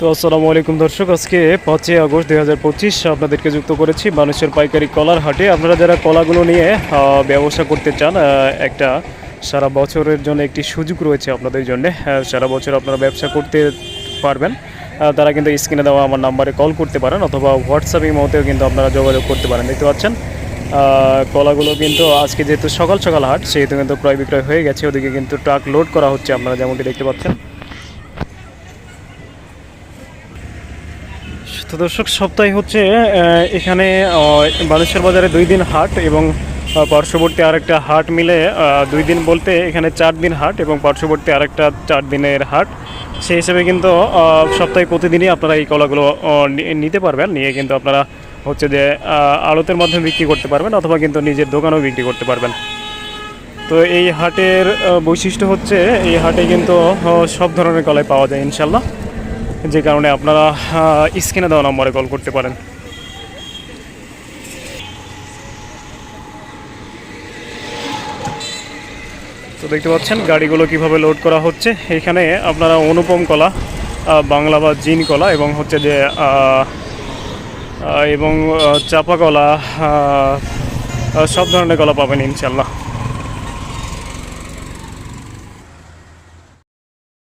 তো আসসালামু আলাইকুম দর্শক, আজকে পাঁচই আগস্ট দুই হাজার পঁচিশ আপনাদেরকে যুক্ত করেছি মানুষের পাইকারি কলার হাটে। আপনারা যারা কলাগুলো নিয়ে ব্যবসা করতে চান একটা সারা বছরের জন্য একটি সুযোগ রয়েছে আপনাদের জন্য সারা বছর আপনারা ব্যবসা করতে পারবেন। তারা কিন্তু স্ক্রিনে দেওয়া আমার নাম্বারে কল করতে পারেন অথবা হোয়াটসঅ্যাপের মতেও কিন্তু আপনারা যোগাযোগ করতে পারেন। দেখতে পাচ্ছেন কলাগুলো কিন্তু আজকে যেহেতু সকাল সকাল হাট, সেহেতু কিন্তু ক্রয় বিক্রয় হয়ে গেছে, ওদিকে কিন্তু ট্রাক লোড করা হচ্ছে আপনারা যেমনটি দেখতে পাচ্ছেন। তো দর্শক, সপ্তাহে হচ্ছে এখানে বালেশ্বর বাজারে দুই দিন হাট এবং পার্শ্ববর্তী আরেকটা হাট মিলে দুই দিন বলতে এখানে চার দিন হাট এবং পার্শ্ববর্তী আরেকটা চার দিনের হাট। সেই হিসেবে কিন্তু সপ্তাহে প্রতিদিনই আপনারা এই কলাগুলো নিতে পারবেন। নিয়ে কিন্তু আপনারা হচ্ছে যে আড়তের মাধ্যমে বিক্রি করতে পারবেন অথবা কিন্তু নিজের দোকানেও বিক্রি করতে পারবেন। তো এই হাটের বৈশিষ্ট্য হচ্ছে, এই হাটে কিন্তু সব ধরনের কলাই পাওয়া যায় ইনশাল্লাহ যে কারণে আপনারা স্ক্রিনে দেওয়া নম্বরে কল করতে পারেন। তো দেখতে পাচ্ছেন, গাড়িগুলো কীভাবে লোড করা হচ্ছে। এখানে আপনারা অনুপম কলা বাংলা বা জিন কলা এবং হচ্ছে যে এবং চাপা কলা সব ধরনের কলা পাবেন ইনশাল্লাহ